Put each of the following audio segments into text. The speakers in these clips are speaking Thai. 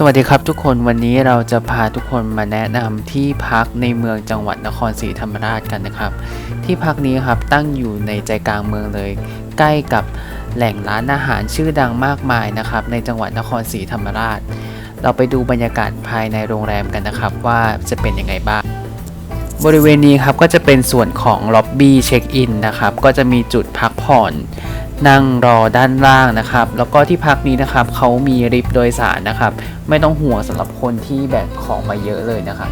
สวัสดีครับทุกคนวันนี้เราจะพาทุกคนมาแนะนำที่พักในเมืองจังหวัดนครศรีธรรมราชกันนะครับ ที่พักนี้ครับตั้งอยู่ในใจกลางเมืองเลย ใกล้กับแหล่งร้านอาหารชื่อดังมากมายนะครับ ในจังหวัดนครศรีธรรมราช เราไปดูบรรยากาศภายในโรงแรมกันนะครับ ว่าจะเป็นยังไงบ้าง บริเวณนี้ครับก็จะเป็นส่วนของล็อบบี้เช็คอินนะครับ ก็จะมีจุดพักผ่อนนั่งรอด้านล่างนะครับ แล้วก็ที่พักนี้นะครับเขามีริฟโดยสารนะครับ ไม่ต้องห่วงสำหรับคนที่แบกของมาเยอะเลยนะครับ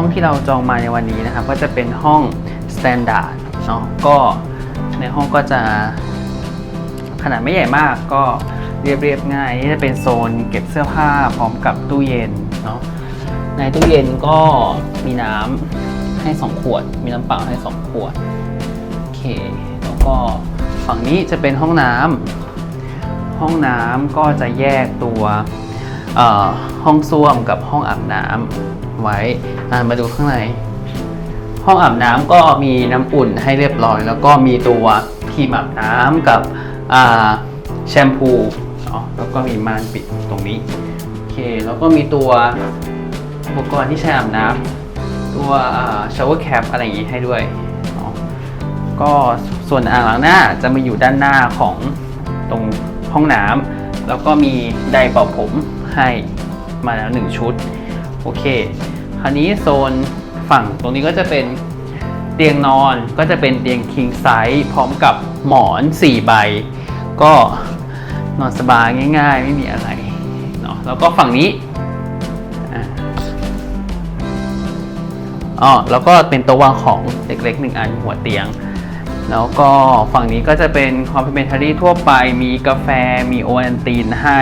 ห้องที่เราจองมาในวันนี้นะครับ ก็จะเป็นห้อง Standard เนาะก็ในห้องก็จะขนาดไม่ใหญ่มากก็เรียบเรียบง่ายนี่จะเป็นโซนเก็บเสื้อผ้าพร้อมกับตู้เย็นเนาะในตู้เย็นก็มีน้ำให้ 2 ขวด มีน้ำเปล่าให้ 2 ขวดโอเคแล้วก็ฝั่งนี้จะเป็นห้องน้ำห้องน้ำก็จะแยกตัวห้องส้วมกับห้องอาบน้ำ ไว้มาดูข้างใน ห้องอาบน้ำก็มีน้ำอุ่นให้เรียบร้อย แล้วก็มีตัวครีมอาบน้ำกับแชมพูแล้วก็มีม่านปิดตรงนี้โอเคแล้วก็มีตัวอุปกรณ์ที่ใช้อาบน้ำตัวชาวเวอร์แคปอะไรอย่างนี้ให้ด้วยเนาะก็ส่วนอ่างล้างหน้าจะมาอยู่ด้านหน้าของตรงห้องน้ำแล้วก็มีไดร์เป่าผมให้มาแล้วหนึ่งชุด โอเค คราวนี้โซนฝั่งตรงนี้ก็จะเป็นเตียงนอนก็จะเป็นเตียง king size พร้อมกับหมอน 4 ใบ ก็นอนสบายง่าย ๆ ไม่มีอะไรเนาะแล้วก็ฝั่งนี้อ๋อแล้วก็เป็นโต๊ะวางของเล็กๆหนึ่งอันหัวเตียง แล้วก็ฝั่งนี้ก็จะเป็น complimentary ทั่วไป มีกาแฟมีโอวัลตินให้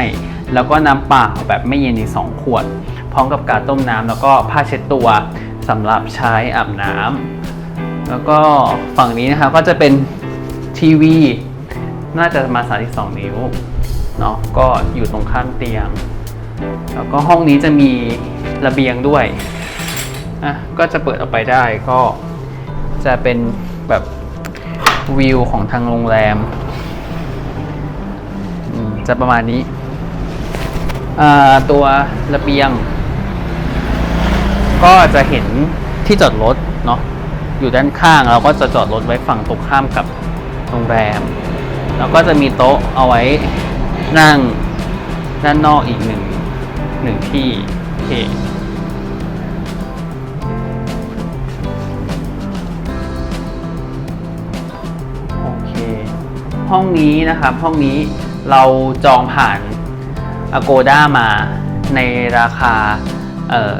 แล้วก็น้ำเปล่าแบบไม่เย็นอีก2ขวด ร้อมกับการต้มน้ำแล้วก็ผ้าเช็ดตัวสำหรับใช้อาบน้ำแล้วก็ฝั่งนี้นะครับก็จะเป็นทีวี น่าจะมา32นิ้วเนาะก็อยู่ตรงข้ามเตียง แล้วก็ห้องนี้จะมีระเบียงด้วยอะก็จะเปิดออกไปได้ก็จะเป็นแบบวิวของทางโรงแรม จะประมาณนี้ ตัวระเบียง ก็จะเห็นที่จอดรถเนาะอยู่ด้านข้างเราก็จะจอดรถไว้ฝั่งตรงข้ามกับโรงแรม แล้วก็จะมีโต๊ะเอาไว้นั่งด้านนอกอีกหนึ่งหนึ่งที่โอเคโอเค ห้องนี้นะครับ ห้องนี้เราจองผ่าน Agoda มาในราคาเอ่อ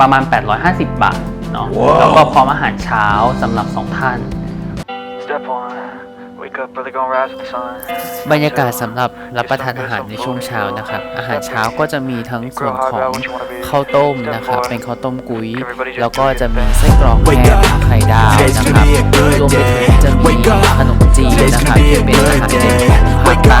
ประมาณ 850 บาทเนาะว้าวแล้วก็พร้อมอาหารเช้าสำหรับ 2 ท่าน Step one, wake up early, gonna rise with the sun. บรรยากาศสำหรับรับประทานอาหารในช่วงเช้านะครับ อาหารเช้าก็จะมีทั้งส่วนของข้าวต้มนะครับ เป็นข้าวต้มกุ้ย แล้วก็จะมีไส้กรอกแห้งไข่ดาวนะครับรวมไปถึงจะมีขนมจีนนะครับที่เป็นอาหารเด่นของภาคใต้